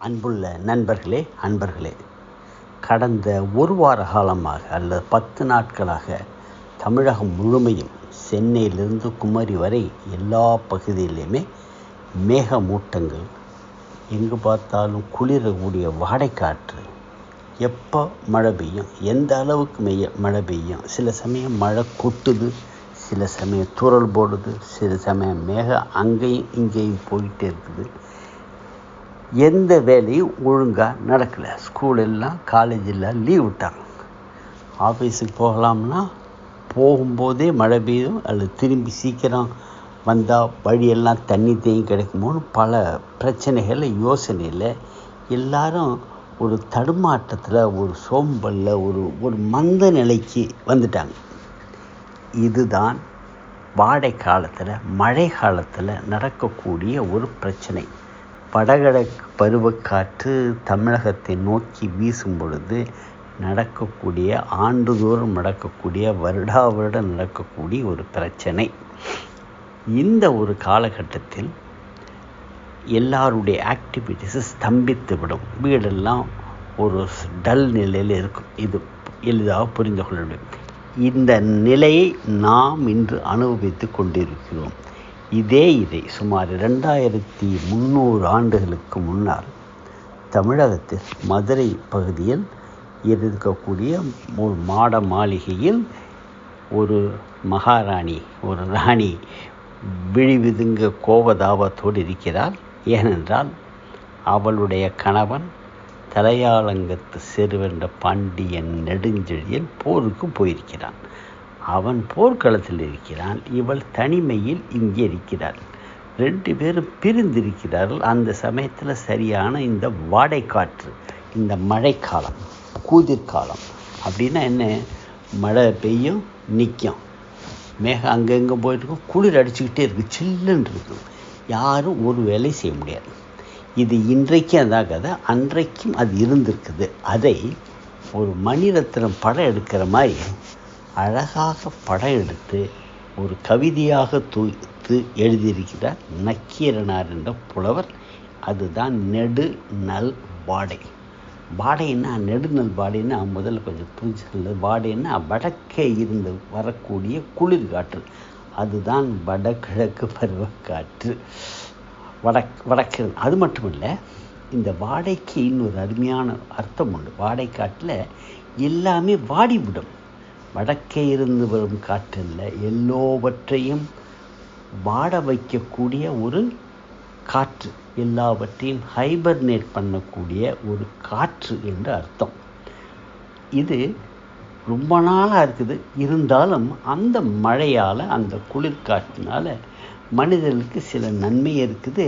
அன்புள்ள நண்பர்களே அன்பர்களே கடந்த ஒரு வார காலமாக அல்லது பத்து நாட்களாக தமிழகம் முழுமையும் சென்னையிலிருந்து குமரி வரை எல்லா பகுதியிலையுமே மேகமூட்டங்கள் எங்கு பார்த்தாலும் குளிரக்கூடிய வாடைக்காற்று எப்போ மழை பெய்யும் எந்த அளவுக்கு மெய்ய மழை பெய்யும் சில சமயம் மழை கொட்டுது சில சமயம் தூரல் போடுது சில சமயம் மேகம் அங்கேயும் இங்கேயும் போயிட்டே இருக்குது. எந்த வேலையும் ஒழுங்காக நடக்கலை. ஸ்கூல் எல்லாம் லீவ் விட்டாங்க. ஆஃபீஸுக்கு போகலாம்னா போகும்போதே மழை பெய்யும் அல்லது திரும்பி சீக்கிரம் வந்தால் வழியெல்லாம் தண்ணி தேங்கி கிடைக்குமோன்னு பல பிரச்சனைகள் யோசனையில் எல்லாரும் ஒரு தடுமாற்றத்தில் ஒரு சோம்பலில் ஒரு ஒரு மந்த நிலைக்கு வந்துட்டாங்க. இதுதான் வாடை காலத்தில் மழை காலத்தில் நடக்கக்கூடிய ஒரு பிரச்சனை. வடகிழக்கு பருவக்காற்று தமிழகத்தை நோக்கி வீசும் பொழுது நடக்கக்கூடிய ஆண்டுதோறும் நடக்கக்கூடிய வருடா வருடம் நடக்கக்கூடிய ஒரு பிரச்சனை. இந்த ஒரு காலகட்டத்தில் எல்லாருடைய ஆக்டிவிட்டீஸு ஸ்தம்பித்து விடும். வீடெல்லாம் ஒரு டல் நிலையில் இருக்கும். இது எளிதாக புரிந்து கொள்ள முடியும். இந்த நிலையை நாம் இன்று அனுபவித்து கொண்டிருக்கிறோம். இதே இதை சுமார் ரெண்டாயிரத்தி முந்நூறு ஆண்டுகளுக்கு முன்னால் தமிழகத்தில் மதுரை பகுதியில் இருக்கக்கூடிய ஒரு மாட மாளிகையில் ஒரு மகாராணி ஒரு ராணி விழிவிதுங்க கோபதாபத்தோடு இருக்கிறாள். ஏனென்றால் அவளுடைய கணவன் தலையாலங்கத்து செருவென்ற பாண்டியன் நெடுஞ்செழியன் போருக்கு போயிருக்கிறான். அவன் போர்க்களத்தில் இருக்கிறான். இவள் தனிமையில் இங்கே இருக்கிறாள். ரெண்டு பேரும் பிரிந்திருக்கிறார்கள். அந்த சமயத்தில் சரியான இந்த வாடை காற்று இந்த மழைக்காலம் கூதிர்காலம் அப்படின்னா என்ன? மழை பெய்யும் நிற்கும் மேகம் அங்கங்கே போயிட்டுருக்கும் குளிர் அடிச்சுக்கிட்டே இருக்குது சில்லுன்னு இருக்கும் யாரும் ஒரு வேலை செய்ய முடியாது. இது இன்றைக்கும் அதான் கதை அன்றைக்கும் அது இருந்திருக்குது. அதை ஒரு மணிரத்னம் படம் எடுக்கிற மாதிரி அழகாக படம் எடுத்து ஒரு கவிதையாக தூத்து எழுதியிருக்கிறார் நக்கீரனார் என்ற புலவர். அதுதான் நெடு நல் வாடை. வாடைன்னா நெடுநல் வாடைன்னா முதல்ல கொஞ்சம் புரிஞ்சு வாடைன்னா வடக்கே இருந்து வரக்கூடிய குளிர் காற்று. அதுதான் வடகிழக்கு பருவக்காற்று. வடக் வடக்கு. அது மட்டும் இல்லை இந்த வாடைக்கு இன்னொரு அருமையான அர்த்தம் உண்டு. வாடைக்காட்டில் எல்லாமே வாடிவிடும். வடக்கே இருந்து வரும் காற்றில் எல்லோவற்றையும் வாட வைக்கக்கூடிய ஒரு காற்று எல்லாவற்றையும் ஹைபர்னேட் பண்ணக்கூடிய ஒரு காற்று என்று அர்த்தம். இது ரொம்ப நாளாக இருக்குது. இருந்தாலும் அந்த மழையால் அந்த குளிர்காற்றினால் மனிதர்களுக்கு சில நன்மை இருக்குது.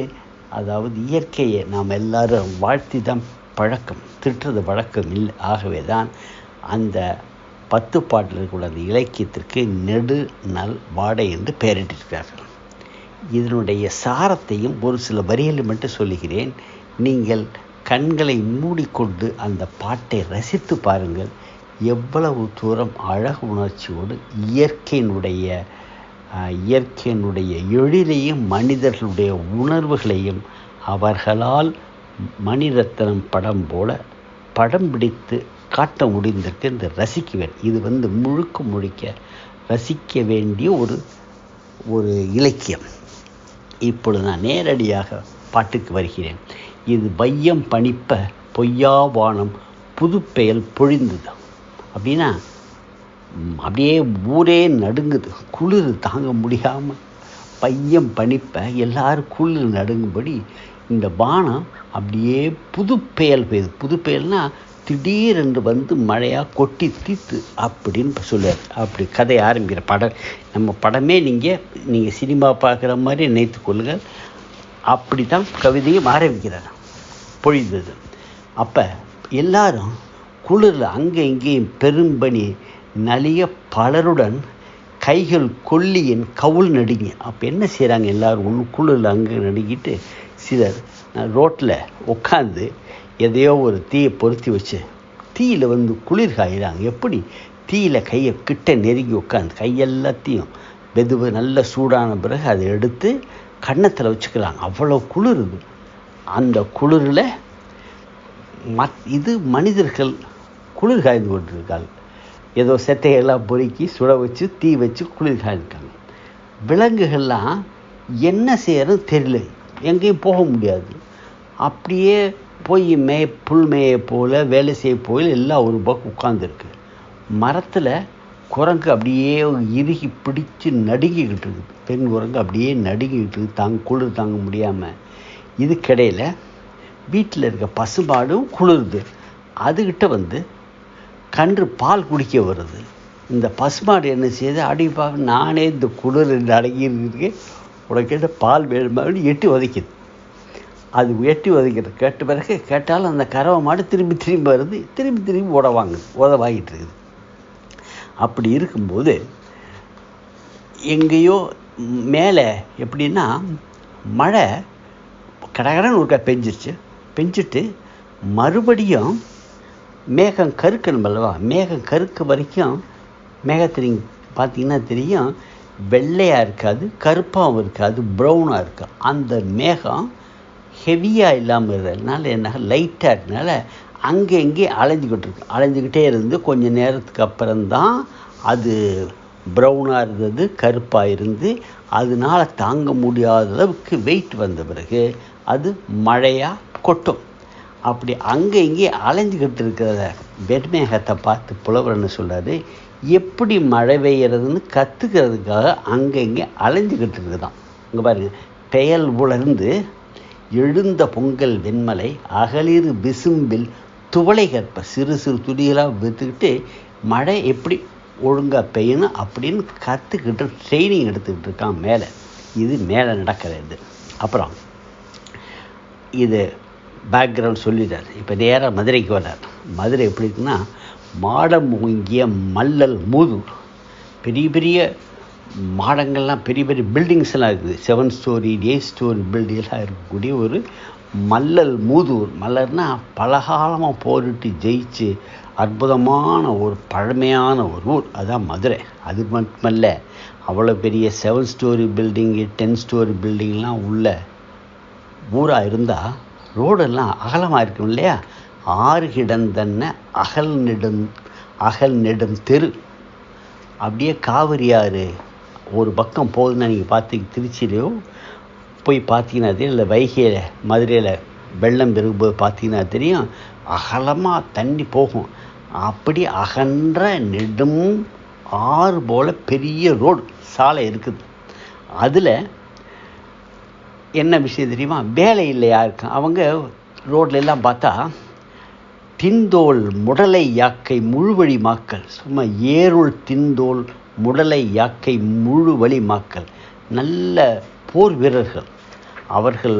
அதாவது இயற்கையை நாம் எல்லாரும் வாழ்த்தி தான் பழக்கம். திட்டுறது வழக்கம் இல்லை. ஆகவே தான் அந்த பத்து பாட்டில் இருக்கக்கூடிய அந்த இலக்கியத்திற்கு நெடு நல் வாடை என்று பெயரிட்டிருக்கிறார்கள். இதனுடைய சாரத்தையும் ஒரு சில வரிகளை மட்டும் சொல்லுகிறேன். நீங்கள் கண்களை மூடிக்கொண்டு அந்த பாட்டை ரசித்து பாருங்கள். எவ்வளவு தூரம் அழகு உணர்ச்சியோடு இயற்கையினுடைய இயற்கையினுடைய எழிலையும் மனிதர்களுடைய உணர்வுகளையும் அவர்களால் மணிரத்னம் படம் போல படம் பிடித்து காட்ட முடிந்திருக்கு இந்த ரசிக்குவேன். இது வந்து முழுக்க முழுக்க ரசிக்க வேண்டிய ஒரு ஒரு இலக்கியம். இப்பொழுது நான் நேரடியாக பாட்டுக்கு வருகிறேன். இது வையம் பணிப்ப பொய்யா வானம் புதுப்பெயல் பொழிந்தது அப்படின்னா அப்படியே ஊரே நடுங்குது. குளிர் தாங்க முடியாமல் பையம் பணிப்ப எல்லாரும் குளிர் நடுங்கும்படி இந்த வானம் அப்படியே புதுப்பெயல் பெய்யுது புதுப்பெயல்னால் திடீரென்று வந்து மழையாக கொட்டி தீத்து அப்படின்னு சொல்லுவார். அப்படி கதை ஆரம்பிக்கிற படம். நம்ம படமே நீங்கள் நீங்கள் சினிமா பார்க்குற மாதிரி நினைத்து கொள்ளுங்கள். அப்படி தான் கவிதையும் ஆரம்பிக்கிறார். பொழிந்தது. அப்போ எல்லாரும் குளிரில் அங்கே இங்கேயும் பெரும்பணி நலிய பலருடன் கைகள் கொல்லியின் கவுள் நடுங்கி. அப்போ என்ன செய்கிறாங்க எல்லோரும்? ஒன்று குளிரில் அங்கே நடுங்கிட்டு சிலர் ரோட்டில் உட்காந்து எதையோ ஒரு தீயை பொருத்தி வச்சு தீயில் வந்து குளிர் காயிறாங்க. எப்படி? தீயில் கையை கிட்ட நெருங்கி உட்காந்து கையெல்லாத்தையும் வெதுவு நல்ல சூடான பிறகு அதை எடுத்து கன்னத்தில் வச்சுக்கிறாங்க அவ்வளோ குளிருது அந்த குளிரில் மத் இது மனிதர்கள் குளிர் காய்ந்து கொண்டிருக்காங்க. ஏதோ செத்தையெல்லாம் பொறுக்கி சுட வச்சு தீ வச்சு குளிர் காய்ந்துருக்காங்க. விலங்குகள்லாம் என்ன செய்யறது தெரியல. எங்கேயும் போக முடியாது. அப்படியே போய் மே புல் மேய வேலை செய்ய போயில் எல்லாம் ஒரு பக்கம் உட்காந்துருக்கு மரத்தில் குரங்கு அப்படியே இறுகி பிடிச்சு நடுங்கிக்கிட்டு இருக்குது. பெண் குரங்கு அப்படியே நடுங்கிக்கிட்டு இருக்குது. தாங்க குளிர் தாங்க முடியாமல் இதுக்கிடையில் வீட்டில் இருக்க பசுமாடும் குளிருது. அதுகிட்ட வந்து கன்று பால் குடிக்க வருது. இந்த பசுமாடு என்ன செய்யுது அடி பார்க்க நானே இந்த குளிர் அடங்கியிருக்கேன் உனக்கு பால் வேணுமா? எட்டி உதைக்குது அது எட்டி உதைக்கிறது கேட்ட பிறகு கேட்டாலும் அந்த கறவை மாடு திரும்பி திரும்பி வருது. திரும்பி திரும்பி உடவாங்க உதவாகிட்டு இருக்குது. அப்படி இருக்கும்போது எங்கேயோ மேலே எப்படின்னா மழை கடகடன்னு ஒருக்கா பெஞ்சிருச்சு. பெஞ்சிட்டு மறுபடியும் மேகம் கருக்கணும் அல்லவா? மேகம் கருக்க வரைக்கும் மேகத்தை நீங்கள் பார்த்தீங்கன்னா தெரியும். வெள்ளையாக இருக்காது கருப்பாகவும் இருக்காது ப்ரௌனாக இருக்கும். அந்த மேகம் ஹெவியாக இல்லாமல் இருக்கிறதுனால என்ன லைட்டாக இருக்கனால அங்கே இங்கே அலைஞ்சிக்கிட்டு இருக்கு. அலைஞ்சிக்கிட்டே இருந்து கொஞ்சம் நேரத்துக்கு அப்புறம்தான் அது ப்ரௌனாக இருந்தது கருப்பாக இருந்து அதனால தாங்க முடியாத அளவுக்கு வெயிட் வந்த பிறகு அது மழையாக கொட்டும். அப்படி அங்கே இங்கே அலைஞ்சிக்கிட்டு இருக்கிறத வெண்மேகத்தை பார்த்து புலவரன்னு சொல்கிறாரு எப்படி மழை பெய்யறதுன்னு கற்றுக்கிறதுக்காக அங்கே இங்கே அலைஞ்சிக்கிட்டு இருக்குதான். இங்கே பாருங்கள் பெயல் உலர்ந்து எழுந்த பொங்கல் வெண்மலை அகலிரு விசும்பில் துவளை கற்ப சிறு சிறு துளிகளாக விற்றுக்கிட்டு மழை எப்படி ஒழுங்காக பெய்யணும் அப்படின்னு கற்றுக்கிட்டு ட்ரைனிங் எடுத்துக்கிட்டு இருக்கான் மேலே. இது மேலே நடக்கிறது அப்புறம் இது பேக்ரவுண்ட் சொல்லிட்டார். இப்போ நேராக மதுரைக்கு வர்றார். மதுரை எப்படி இருக்குன்னா மாடம் ஓங்கிய மல்லல் மூதூர் பெரிய பெரிய மாடங்கள்லாம் பெரிய பெரிய பில்டிங்ஸ் எல்லாம் இருக்குது. செவன் ஸ்டோரி எயிட் ஸ்டோரி பில்டிங்லாம் இருக்கக்கூடிய ஒரு மல்லல் மூதூர். மல்லர்னா பலகாலமாக போரிட்டு ஜெயிச்சு அற்புதமான ஒரு பழமையான ஒரு ஊர். அதுதான் மதுரை. அது மட்டுமல்ல அவ்வளோ பெரிய seven story building ten story பில்டிங்லாம் உள்ள ஊராக இருந்தால் ரோடெல்லாம் அகலமாக இருக்கும் இல்லையா? ஆறு கிடந்தன்ன அகல் நெடும் அகல் நெடும் தெரு. அப்படியே காவிரி ஆறு ஒரு பக்கம் போகுதுன்னு நீங்கள் பார்த்து திருச்சியிலையோ போய் பார்த்தீங்கன்னா தெரியும். இல்லை வைகையில் மதுரையில் வெள்ளம் பெருகும்போது பார்த்தீங்கன்னா தெரியும். அகலமாக தண்ணி போகும். அப்படி அகன்ற நெடும் ஆறு போல் பெரிய ரோடு சாலை இருக்குது. அதில் என்ன விஷயம் தெரியுமா? வேலை இல்லை யாருக்கு? அவங்க ரோட்ல எல்லாம் பார்த்தா தின்தோல் முடலை யாக்கை முழுவழி மாக்கள். சும்மா ஏருள் தின்தோல் முடலை யாக்கை முழு வழிமாக்கல் நல்ல போர் வீரர்கள். அவர்கள்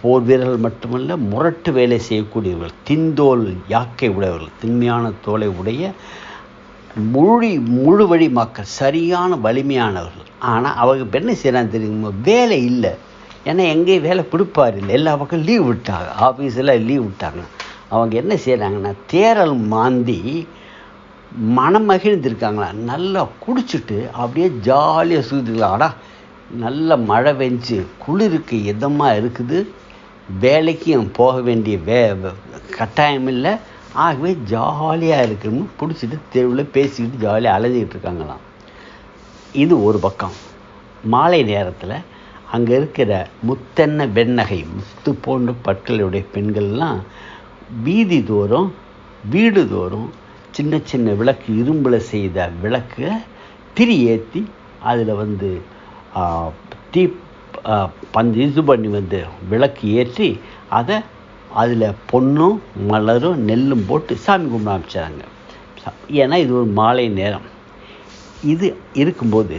போர் வீரர்கள் மட்டுமல்ல முரட்டு வேலை செய்யக்கூடியவர்கள். தின்தோல் யாக்கை உடையவர்கள். திண்மையான தோலை உடைய மொழி முழு வழி மக்கள் சரியான வலிமையானவர்கள். ஆனால் அவங்க என்ன செய்யறாங்க தெரியுமா? வேலை இல்லை. ஏன்னா எங்கேயும் வேலை பிடிப்பார் இல்லை. எல்லா பக்கம் லீவ் விட்டாங்க. ஆஃபீஸில் லீவ் விட்டாங்க. அவங்க என்ன செய்கிறாங்கன்னா தேரல் மாந்தி மனம் மகிழ்ந்திருக்காங்களா? நல்லா குடிச்சிட்டு அப்படியே ஜாலியாக சுற்றிக்கலாம் ஆடா. நல்ல மழை பெஞ்சு குளிருக்கு இதமாக இருக்குது. வேலைக்கும் போக வேண்டிய வே கட்டாயம் இல்லை. ஆகவே ஜாலியாக இருக்கணும்னு பிடிச்சிட்டு தெருவில் பேசிக்கிட்டு ஜாலியாக அலைஞ்சிக்கிட்டு இருக்காங்களாம். இது ஒரு பக்கம். மாலை நேரத்தில் அங்கே இருக்கிற முத்தென்ன வெண்ணகை முத்து போன்ற பற்களுடைய பெண்கள்லாம் வீதி தோறும் வீடு தோறும் சின்ன சின்ன விளக்கு இரும்பில் செய்த விளக்கு திரி ஏற்றி அதில் வந்து தீ பந்து இது பண்ணி வந்து விளக்கு ஏற்றி அதை அதில் பொண்ணும் மலரும் நெல்லும் போட்டு சாமி கும்பிட ஆரம்பிச்சாங்க. ஏன்னா இது ஒரு மாலை நேரம். இது இருக்கும்போது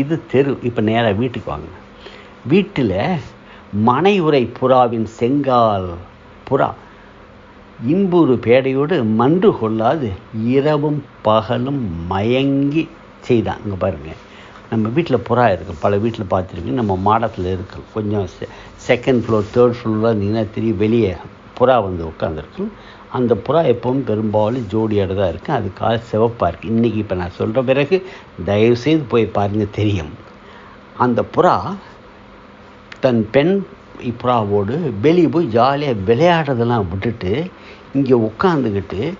இது தெரு இப்போ நேராக வீட்டுக்கு வாங்க. வீட்டில் மனை உரை புறாவின் செங்கால் புறா இன்புறு பேடையோடு மன்று கொள்ளாது இரவும் பகலும் மயங்கி செய்தான். இங்கே பாருங்கள் நம்ம வீட்டில் புறா இருக்கும் பல வீட்டில் பார்த்துருக்கீங்க நம்ம மாடத்தில் இருக்கும் கொஞ்சம் செகண்ட் ஃப்ளோர் தேர்ட் ஃப்ளோரில் இருந்தீங்கன்னா தெரியும் வெளியே புறா வந்து உட்காந்துருக்கும் அந்த புறா எப்பவும் பெரும்பாலும் ஜோடியோடு தான் இருக்குது அது கால் சிவப்பாக இருக்குது இன்றைக்கி இப்போ நான் சொல்கிற பிறகு தயவுசெய்து போய் பாருங்கள் தெரியும். அந்த புறா தன் பெண் புறாவோடு வெளியே போய் ஜாலியாக விளையாடுறதெல்லாம் விட்டுட்டு இங்கே உட்காந்துக்கிட்டு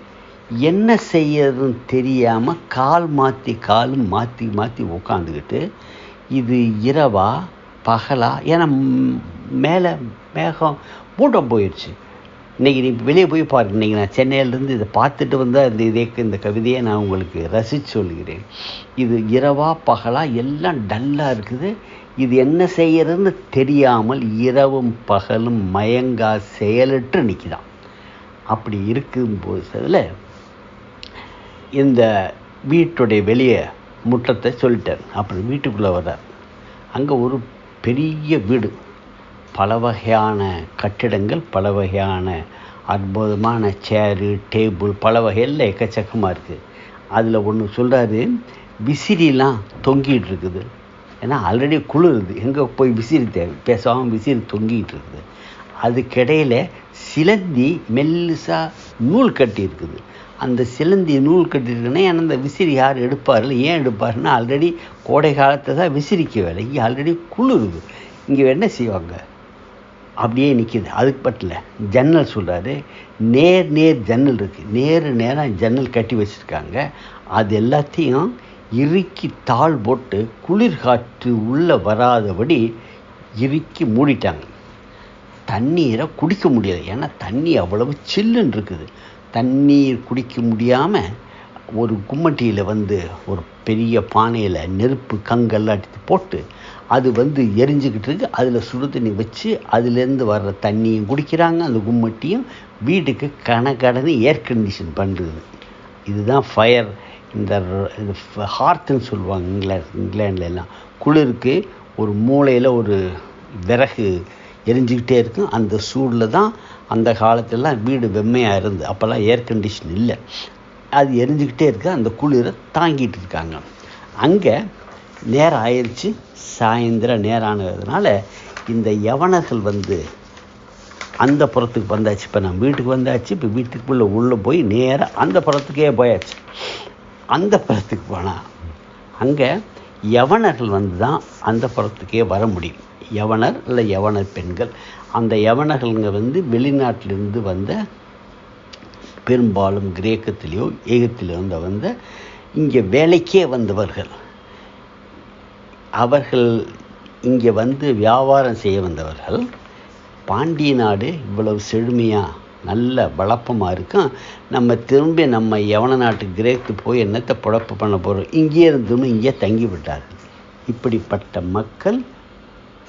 என்ன செய்யறதுன்னு தெரியாமல் கால் மாற்றி காலும் மாற்றி மாற்றி உட்காந்துக்கிட்டு இது இரவா பகலா ஏன்னா மேலே மேகம் மூட்டம் போயிடுச்சு இன்றைக்கி நீ வெளியே போய் பாருங்க இன்றைக்கி நான் சென்னையிலேருந்து இதை பார்த்துட்டு வந்தால் இந்த இதே இந்த கவிதையை நான் உங்களுக்கு ரசித்து சொல்கிறேன் இது இரவா பகலா எல்லாம் டல்லாக இருக்குது. இது என்ன செய்யறதுன்னு தெரியாமல் இரவும் பகலும் மயங்கா செயலற்று நிற்கிதான் அப்படி இருக்கும்போதுல இந்த வீட்டுடைய வெளியே முற்றத்தை சொல்லிட்டார். அப்புறம் வீட்டுக்குள்ளே வர்றார். அங்கே ஒரு பெரிய வீடு. பல வகையான கட்டிடங்கள் பல வகையான அற்புதமான சேரு டேபிள் பல வகையில் எக்கச்சக்கமாக இருக்குது அதில் ஒன்று சொல்கிறாரு விசிறிலாம் தொங்கிட்டு இருக்குது. ஏன்னா ஆல்ரெடி குளிருது எங்கே போய் விசிறி தேவை பேசாமல் விசிறி தொங்கிட்டு இருக்குது. அதுக்கிடையில் சிலந்தி மெல்லிசாக நூல் கட்டி இருக்குது அந்த சிலந்தி நூல் கட்டிருக்குன்னா ஏன்னா அந்த விசிறி யார் எடுப்பார்ல ஏன் எடுப்பாருன்னா ஆல்ரெடி கோடை காலத்தை தான் விசிறிக்க வேலை. இங்கே ஆல்ரெடி குளிருது இங்கே என்ன செய்வாங்க? அப்படியே நிற்கிது அதுக்கு பட்டல ஜன்னல் சொல்கிறாரு நேர் நேர் ஜன்னல் இருக்குது நேர் நேராக ஜன்னல் கட்டி வச்சுருக்காங்க. அது எல்லாத்தையும் இறுக்கி தாள் போட்டு குளிர்காற்று உள்ளே வராதபடி இறுக்கி மூடிட்டாங்க. தண்ணீரை குடிக்க முடியாது ஏன்னா தண்ணி அவ்வளவு சில்லுன்னு இருக்குது. தண்ணீர் குடிக்க முடியாமல் ஒரு கும்மட்டியில் வந்து ஒரு பெரிய பானையில் நெருப்பு கங்கெல்லாம் எடுத்து போட்டு அது வந்து எரிஞ்சுக்கிட்டு இருக்கு. அதில் சுடு தண்ணி வச்சு அதுலேருந்து வர்ற தண்ணியும் குடிக்கிறாங்க. அந்த கும்மட்டியும் வீட்டுக்கு கணக்கடன்னு ஏர் கண்டிஷன் பண்ணுறது இதுதான் ஃபயர் இந்த ஹார்த்துன்னு சொல்லுவாங்க இங்கிலாந்து இங்கிலாண்டில் எல்லாம். குளிருக்கு ஒரு மூலையில் ஒரு விறகு எரிஞ்சுக்கிட்டே இருக்கும். அந்த சூடில் தான் அந்த காலத்திலலாம் வீடு வெம்மையாக இருந்து அப்போல்லாம் ஏர் கண்டிஷன் இல்லை. அது எரிஞ்சிக்கிட்டே இருக்கு. அந்த குளிரை தாங்கிட்டு இருக்காங்க. அங்கே நேரம் ஆயிடுச்சு சாயந்தரம் நேரம் ஆனதுனால இந்த யவனர்கள் வந்து அந்த புறத்துக்கு வந்தாச்சு. இப்போ நம்ம வீட்டுக்கு வந்தாச்சு. இப்போ வீட்டுக்குள்ளே உள்ளே போய் நேராக அந்த புறத்துக்கே போயாச்சு. அந்த புறத்துக்கு போனால் அங்கே யவனர்கள் வந்து தான் அந்த புறத்துக்கே வர முடியும். யவனர் இல்லை யவனர் பெண்கள். அந்த யவனர்கள்ங்க வந்து வெளிநாட்டிலிருந்து வந்த பெரும்பாலும் கிரேக்கத்திலேயோ ஏகத்திலேயோ வந்த வந்த இங்கே வேலைக்கே வந்தவர்கள். அவர்கள் இங்கே வந்து வியாபாரம் செய்ய வந்தவர்கள். பாண்டிய நாடு இவ்வளவு செழுமையாக நல்ல வளப்பமாக இருக்கும் நம்ம திரும்பி நம்ம யவன நாட்டு கிரேக்கு போய் என்னத்தை புழப்பு பண்ண போகிறோம் இங்கே இருந்தும் இங்கே தங்கி விட்டார்கள் இப்படிப்பட்ட மக்கள்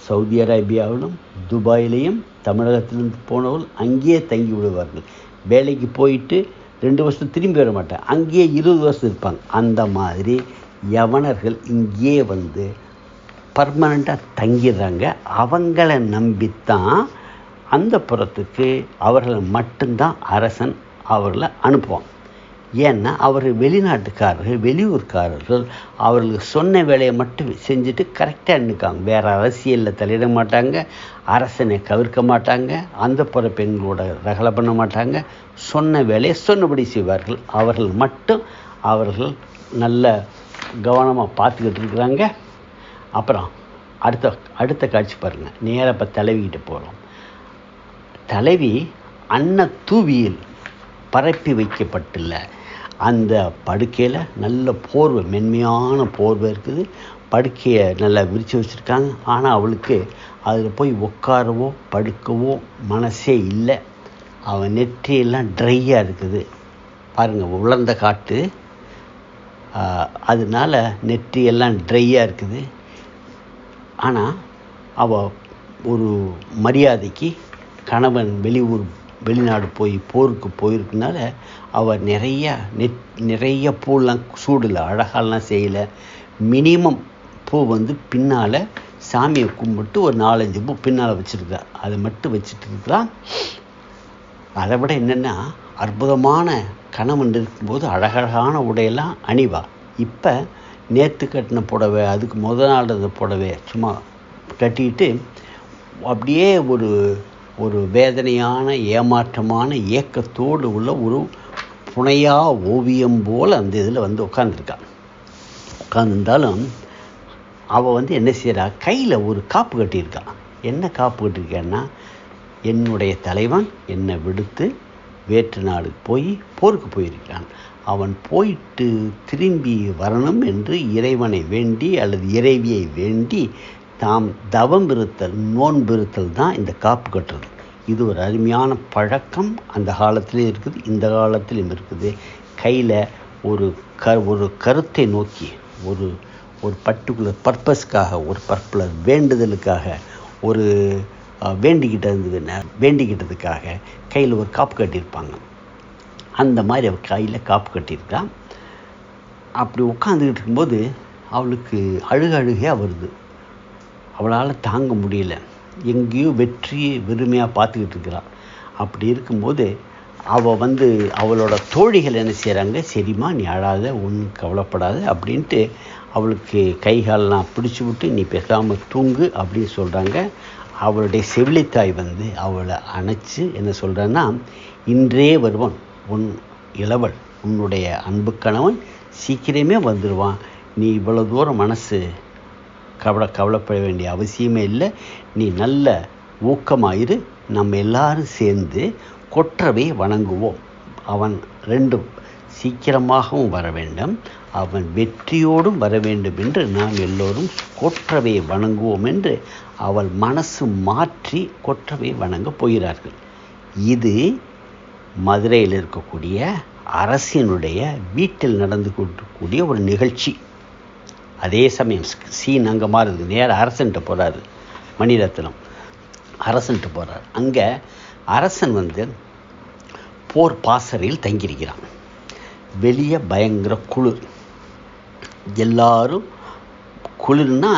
சவுதி அரேபியாவிலும் துபாயிலையும் தமிழகத்திலிருந்து போனவர்கள் அங்கேயே தங்கி விடுவார்கள். வேலைக்கு போயிட்டு ரெண்டு வருஷம் திரும்பி வர மாட்டாங்க அங்கேயே இருபது வருஷம் இருப்பாங்க. அந்த மாதிரி யவனர்கள் இங்கேயே வந்து பர்மனண்ட்டாக தங்கிடுறாங்க. அவங்கள நம்பித்தான் அந்த புறத்துக்கு அவர்களை மட்டும்தான் அரசன் அவர்களை அனுப்புவான். ஏன்னா அவர் வெளிநாட்டுக்காரர்கள் வெளியூர்காரர்கள் அவர்களுக்கு சொன்ன வேலையை மட்டும் செஞ்சுட்டு கரெக்டாக நிற்காங்க வேறு அரசியலில் தலையிட மாட்டாங்க அரசனை கவிர்க்க மாட்டாங்க அந்த புற பெண்களோட ரகலை பண்ண மாட்டாங்க. சொன்ன வேலையை சொன்னபடி செய்வார்கள். அவர்கள் மட்டும் அவர்கள் நல்ல கவனமாக பார்த்துக்கிட்டு இருக்கிறாங்க. அப்புறம் அடுத்த அடுத்த காட்சி பாருங்கள் நேராக இப்போ தலைவிக்கிட்ட போகிறோம் தலைவி அன்ன தூவியில் பரப்பி வைக்கப்பட்டுள்ள அந்த படுக்கையில் நல்ல போர்வை மென்மையான போர்வை இருக்குது. படுக்கையை நல்லா விரித்து வச்சுருக்காங்க. ஆனால் அவளுக்கு அதில் போய் உட்காரவோ படுக்கவோ மனசே இல்லை. அவன் நெற்றியெல்லாம் ட்ரையாக இருக்குது. பாருங்கள் உலர்ந்த காட்டு. அதனால நெற்றியெல்லாம் ட்ரையாக இருக்குது. ஆனால் அவள் ஒரு மரியாதைக்கு கணவன் வெளியூர் வெளிநாடு போய் போருக்கு போயிருக்கனால அவள் நிறையா நெட் நிறைய பூலாம் சூடலை அழகாலாம் செய்யலை. மினிமம் பூ வந்து பின்னால் சாமியை கும்பிட்டு ஒரு நாலஞ்சு பூ பின்னால் வச்சுருக்கா. அதை மட்டும் வச்சுட்டு இருக்கிறா அதை விட என்னென்னா அற்புதமான கணவன் இருக்கும்போது அழகழகான உடையெல்லாம் அணிவா. இப்போ நேற்று கட்டின புடவை அதுக்கு முத நாள் அந்த புடவை சும்மா கட்டிட்டு அப்படியே ஒரு ஒரு வேதனையான ஏமாற்றமான ஏக்கத்தோடு உள்ள ஒரு புனையா ஓவியம் போல் அந்த இதில் வந்து உட்காந்துருக்கான் உட்காந்துருந்தாலும் அவள் வந்து என்ன செய்கிறா கையில் ஒரு காப்பு கட்டியிருக்கான் என்ன காப்பு கட்டியிருக்கேன்னா என்னுடைய தலைவன் என்னை விடுத்து வேற்று நாடு போய் போருக்கு போயிருக்கிறான். அவன் போயிட்டு திரும்பி வரணும் என்று இறைவனை வேண்டி அல்லது இறைவியை வேண்டி தாம் தவம் இருத்தல் நோன்பிருத்தல் தான் இந்த காப்பு கட்டுறது. இது ஒரு அருமையான பழக்கம். அந்த காலத்திலையும் இருக்குது இந்த காலத்திலையும் இருக்குது. கையில் ஒரு க ஒரு கருத்தை நோக்கி ஒரு ஒரு பர்டிகுலர் பர்பஸ்க்காக ஒரு பர்புலர் வேண்டுதலுக்காக ஒரு வேண்டிக்கிட்டது வேண்டிக்கிட்டதுக்காக கையில் ஒரு காப்பு கட்டியிருப்பாங்க. அந்த மாதிரி அவள் கையில் காப்பு கட்டியிருக்கான் அப்படி உட்காந்துக்கிட்டு இருக்கும்போது அவளுக்கு அழுக அழுகையாக வருது. அவளால் தாங்க முடியல. எங்கேயோ வெற்றியை வெறுமையாக பார்த்துக்கிட்டு இருக்கிறாள் அப்படி இருக்கும்போது அவள் வந்து அவளோட தோழிகள் என்ன செய்கிறாங்க சரிம்மா நீ அழாத ஒன்றும் கவலைப்படாத அப்படின்ட்டு அவளுக்கு கைகாலெலாம் பிடிச்சி விட்டு நீ பேசாமல் தூங்கு அப்படின்னு சொல்கிறாங்க அவளுடைய செவிலித்தாய் வந்து அவளை அணைச்சி என்ன சொல்கிறேன்னா இன்றே வருவான் உன் இளவல் உன்னுடைய அன்பு கணவன் சீக்கிரமே வந்துடுவான் நீ இவ்வளோ தூரம் மனசு கவலை கவலைப்பட வேண்டிய அவசியமே இல்லை. நீ நல்ல ஊக்கமாயிரு. நம்ம எல்லாரும் சேர்ந்து கொற்றவை வணங்குவோம். அவன் ரெண்டும் சீக்கிரமாகவும் வர வேண்டும். அவன் வெற்றியோடும் வர வேண்டும் என்று நாம் எல்லோரும் கொற்றவை வணங்குவோம் என்று அவள் மனசு மாற்றி கொற்றவை வணங்க போகிறார்கள். இது மதுரையில் இருக்கக்கூடிய அரசினுடைய வீட்டில் நடந்து கொண்டிருக்கக்கூடிய ஒரு நிகழ்ச்சி. அதே சமயம் சீன் அங்கே மாறுது. நேராக அரசன்கிட்ட போகிறாரு மணிரத்னம். அரசன்ட்டு போகிறார் அங்கே அரசன் வந்து போர் பாசறையில் தங்கியிருக்கிறான். வெளியே பயங்கர குளிர். எல்லாரும் குளிர்னா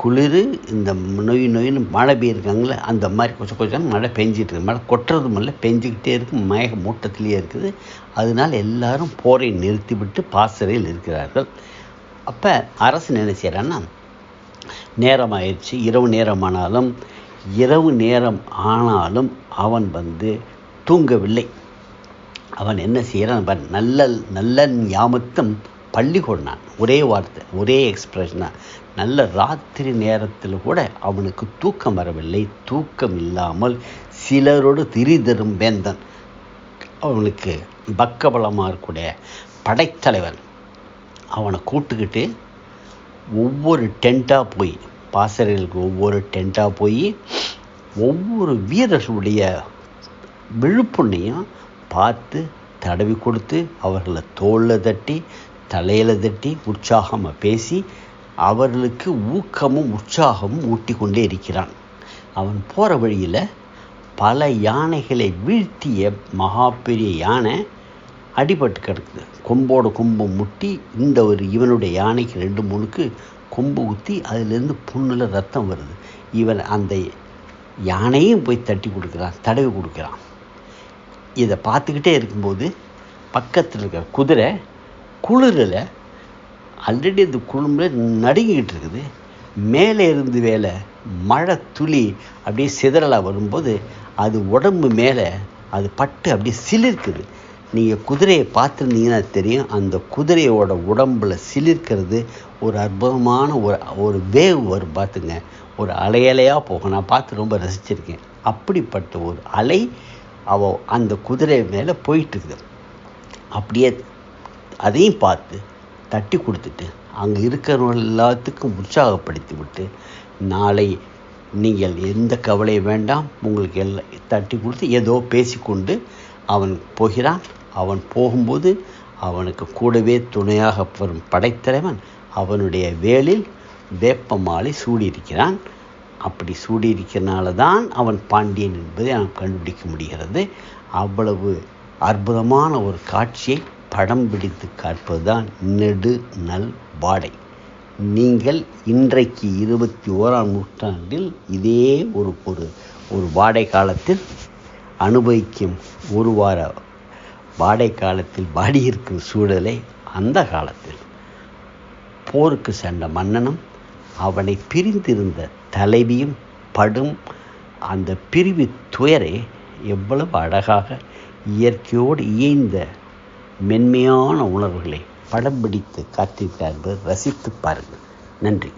குளிர் இந்த நொய் நொயின்னு மழை பெய்யிருக்காங்களே அந்த மாதிரி கொஞ்சம் கொஞ்சம் மழை பெஞ்சிட்டு இருக்கு. மழை கொட்டுறதும் இல்லை பெஞ்சிக்கிட்டே இருக்குது மயக மூட்டத்திலேயே இருக்குது. அதனால் எல்லாரும் போரை நிறுத்திவிட்டு பாசறையில் இருக்கிறார்கள். அப்போ அரசு என்ன செய்கிறான்னா நேரம் ஆயிடுச்சு இரவு நேரமானாலும் இரவு நேரம் ஆனாலும் அவன் வந்து தூங்கவில்லை. அவன் என்ன செய்கிறான் நல்ல நல்ல ஞாபகத்தம் பள்ளி கொண்டான் ஒரே வார்த்தை ஒரே எக்ஸ்பிரஷனாக நல்ல ராத்திரி நேரத்தில் கூட அவனுக்கு தூக்கம் வரவில்லை. தூக்கம் இல்லாமல் சிலரோடு திரிதரும் வேந்தன். அவனுக்கு பக்கபலமாக இருக்கக்கூடிய படைத்தலைவன். அவனை கூட்டுக்கிட்டு ஒவ்வொரு டென்ட்டாக போய் பாசறைகளுக்கு ஒவ்வொரு டென்ட்டாக போய் ஒவ்வொரு வீரர்களுடைய விழுப்புண்ணையும் பார்த்து தடவி கொடுத்து அவர்களை தோளில் தட்டி தலையில் தட்டி உற்சாகமாக பேசி அவர்களுக்கு ஊக்கமும் உற்சாகமும் ஊட்டி கொண்டே இருக்கிறான். அவன் போகிற வழியில் பல யானைகளை வீழ்த்திய மகா பெரிய யானை அடிபட்டு கிடக்குது. கொம்போட கொம்பு முட்டி இந்த ஒரு இவனுடைய யானைக்கு ரெண்டு மூணுக்கு கொம்பு ஊற்றி அதுலேருந்து புண்ணில் ரத்தம் வருது. இவன் அந்த யானையும் போய் தட்டி கொடுக்குறான் தடவி கொடுக்குறான். இதை பார்த்துக்கிட்டே இருக்கும்போது பக்கத்தில் இருக்கிற குதிரை குளிரில் ஆல்ரெடி அந்த குழும்புல நடுங்கிக்கிட்டு இருக்குது. மேலே இருந்து வேலை மழை துளி அப்படியே சிதறலாக வரும்போது அது உடம்பு மேலே அது பட்டு அப்படியே சிலிர்க்குது. நீங்கள் குதிரையை பார்த்துருந்தீங்கன்னா தெரியும். அந்த குதிரையோட உடம்புல சிலிர்க்கிறது ஒரு அற்புதமான ஒரு ஒரு வேவ் வரும் பார்த்துங்க. ஒரு அலையலையாக போகும். நான் பார்த்து ரொம்ப ரசிச்சிருக்கேன். அப்படிப்பட்ட ஒரு அலை அவ அந்த குதிரை மேலே போயிட்டுருக்குது. அப்படியே அதையும் பார்த்து தட்டி கொடுத்துட்டு அங்கே இருக்கிறவங்க எல்லாத்துக்கும் உற்சாகப்படுத்தி விட்டு நாளை நீங்கள் எந்த கவலை வேண்டாம். உங்களுக்கு எல்லாம் தட்டி கொடுத்து ஏதோ பேசிக்கொண்டு அவன் போகிறான். அவன் போகும்போது அவனுக்கு கூடவே துணையாக வரும் படைத்தலைவன் அவனுடைய வேலில் வேப்ப மாலை சூடியிருக்கிறான். அப்படி சூடியிருக்கிறனால தான் அவன் பாண்டியன் என்பதை நாம் கண்டுபிடிக்க முடிகிறது. அவ்வளவு அற்புதமான ஒரு காட்சியை படம் பிடித்து காட்பது தான் நெடு நல் வாடை. நீங்கள் இன்றைக்கு இருபத்தி ஓராம் நூற்றாண்டில் இதே ஒரு ஒரு ஒரு வாடை காலத்தில் அனுபவிக்கும் ஒரு வார வாடை காலத்தில் வாடியிருக்கும் சூழலை அந்த காலத்தில் போருக்கு சென்ற மன்னனும் அவனை பிரிந்திருந்த தலைவியும் படும் அந்த பிரிவு துயரை எவ்வளவு அழகாக இயற்கையோடு இயைந்த மென்மையான உணர்வுகளை படம் பிடித்து காத்திருக்கார்கள் ரசித்து பாருங்கள். நன்றி.